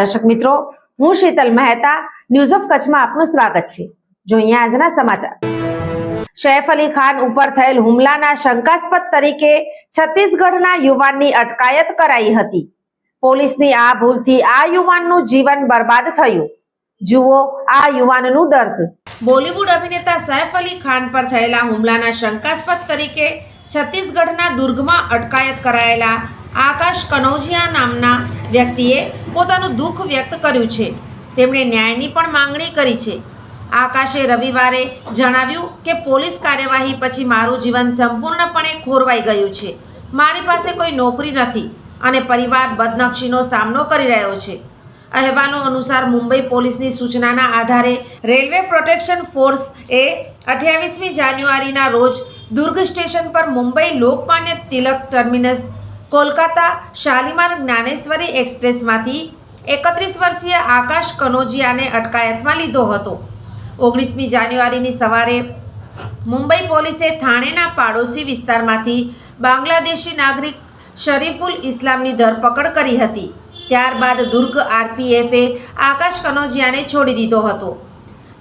દર્શક મિત્રો, હું શીતલ મહેતા ન્યૂઝ ઓફ કચ્છમાં આપનું સ્વાગત છે. જોઈએ આજના સમાચાર. સૈફ અલી ખાન ઉપર થયેલ હુમલાના શંકાસ્પદ તરીકે છત્તીસગઢના યુવાનની અટકાયત કરાઈ હતી. પોલીસની આ ભૂલથી આ યુવાનનું જીવન બરબાદ થયું. જુઓ આ યુવાનનું દર્દ. બોલિવૂડ અભિનેતા સૈફ અલી ખાન પર થયેલા હુમલાના શંકાસ્પદ તરીકે છત્તીસગઢના દુર્ગમાં અટકાયત કરાયેલા આકાશ કનૌજિયા નામના વ્યક્તિએ પોતાનું દુઃખ વ્યક્ત કર્યું છે. તેમણે ન્યાયની પણ માંગણી કરી છે. આકાશે રવિવારે જણાવ્યું કે પોલીસ કાર્યવાહી પછી મારું જીવન સંપૂર્ણપણે ખોરવાઈ ગયું છે. મારી પાસે કોઈ નોકરી નથી અને પરિવાર બદનક્ષીનો સામનો કરી રહ્યો છે. અહેવાલો અનુસાર મુંબઈ પોલીસની સૂચનાના આધારે રેલવે પ્રોટેક્શન ફોર્સ એ અઠ્યાવીસમી જાન્યુઆરીના રોજ દુર્ગ સ્ટેશન પર મુંબઈ લોકમાન્ય તિલક ટર્મિનસ કોલકાતા શાલીમાર જ્ઞાનેશ્વરી એક્સપ્રેસમાંથી એકત્રીસ વર્ષીય આકાશ કનોજિયાને અટકાયતમાં લીધો હતો. ઓગણીસમી જાન્યુઆરીની સવારે મુંબઈ પોલીસે થાણેના પાડોશી વિસ્તારમાંથી બાંગ્લાદેશી નાગરિક શરીફુલ ઇસ્લામની ધરપકડ કરી હતી. ત્યારબાદ દુર્ગ આરપીએફે આકાશ કનોજિયાને છોડી દીધો હતો.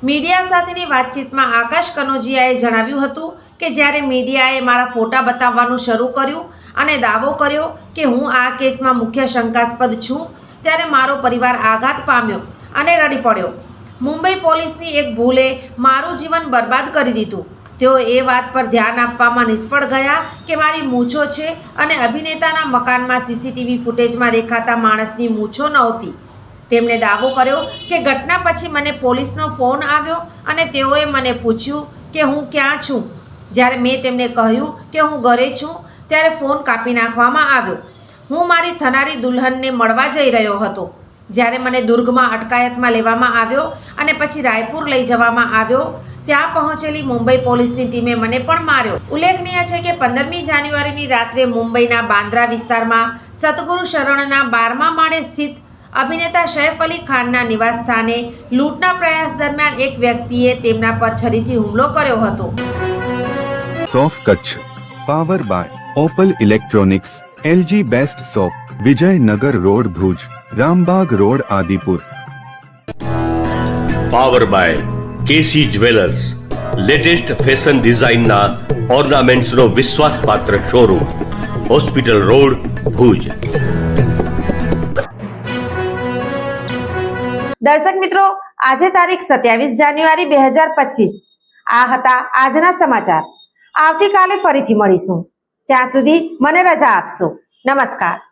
મીડિયા સાથેની વાતચીતમાં આકાશ કનોજિયાએ જણાવ્યું હતું કે જ્યારે મીડિયાએ મારા ફોટા બતાવવાનું શરૂ કર્યું અને દાવો કર્યો કે હું આ કેસમાં મુખ્ય શંકાસ્પદ છું, ત્યારે મારો પરિવાર આઘાત પામ્યો અને રડી પડ્યો. મુંબઈ પોલીસની એક ભૂલે મારું જીવન બરબાદ કરી દીધું. તેઓ એ વાત પર ધ્યાન આપવામાં નિષ્ફળ ગયા કે મારી મૂછો છે અને અભિનેતાના મકાનમાં સીસીટીવી ફૂટેજમાં દેખાતા માણસની મૂછો નહોતી. તેમણે દાવો કર્યો કે ઘટના પછી મને પોલીસનો ફોન આવ્યો અને તેઓએ મને પૂછ્યું કે હું ક્યાં છું. જ્યારે મેં તેમને કહ્યું કે હું ઘરે છું, ત્યારે ફોન કાપી નાખવામાં આવ્યો. હું મારી થનારી દુલ્હનને મળવા જઈ રહ્યો હતો. જ્યારે મને દુર્ગમાં અટકાયતમાં લેવામાં આવ્યો અને પછી રાયપુર લઈ જવામાં આવ્યો, ત્યાં પહોંચેલી મુંબઈ પોલીસની ટીમે મને પણ માર્યો. ઉલ્લેખનીય છે કે પંદરમી જાન્યુઆરીની રાત્રે મુંબઈના બાંદ્રા વિસ્તારમાં સતગુરુ શરણના બારમા માળે સ્થિત અભિનેતા સૈફ અલી ખાનના નિવાસસ્થાને લૂંટના પ્રયાસ દરમિયાન એક વ્યક્તિએ તેમના પર છરીથી હુમલો કર્યો હતો. સોફ Kutch power by Opal electronics LG best shop Vijaynagar road Bhuj Rambag road Adipur. Power by KC jewellers latest fashion ડિઝાઇનના ઓર્નામેન્ટ્સનો વિશ્વાસપાત્ર શોરૂમ હોસ્પિટલ રોડ ભુજ. દર્શક મિત્રો, આજે તારીખ સત્યાવીસ જાન્યુઆરી બે હજાર પચીસ. આ હતા આજના સમાચાર. આવતીકાલે ફરીથી મળીશું. ત્યાં સુધી મને રજા આપશો. નમસ્કાર.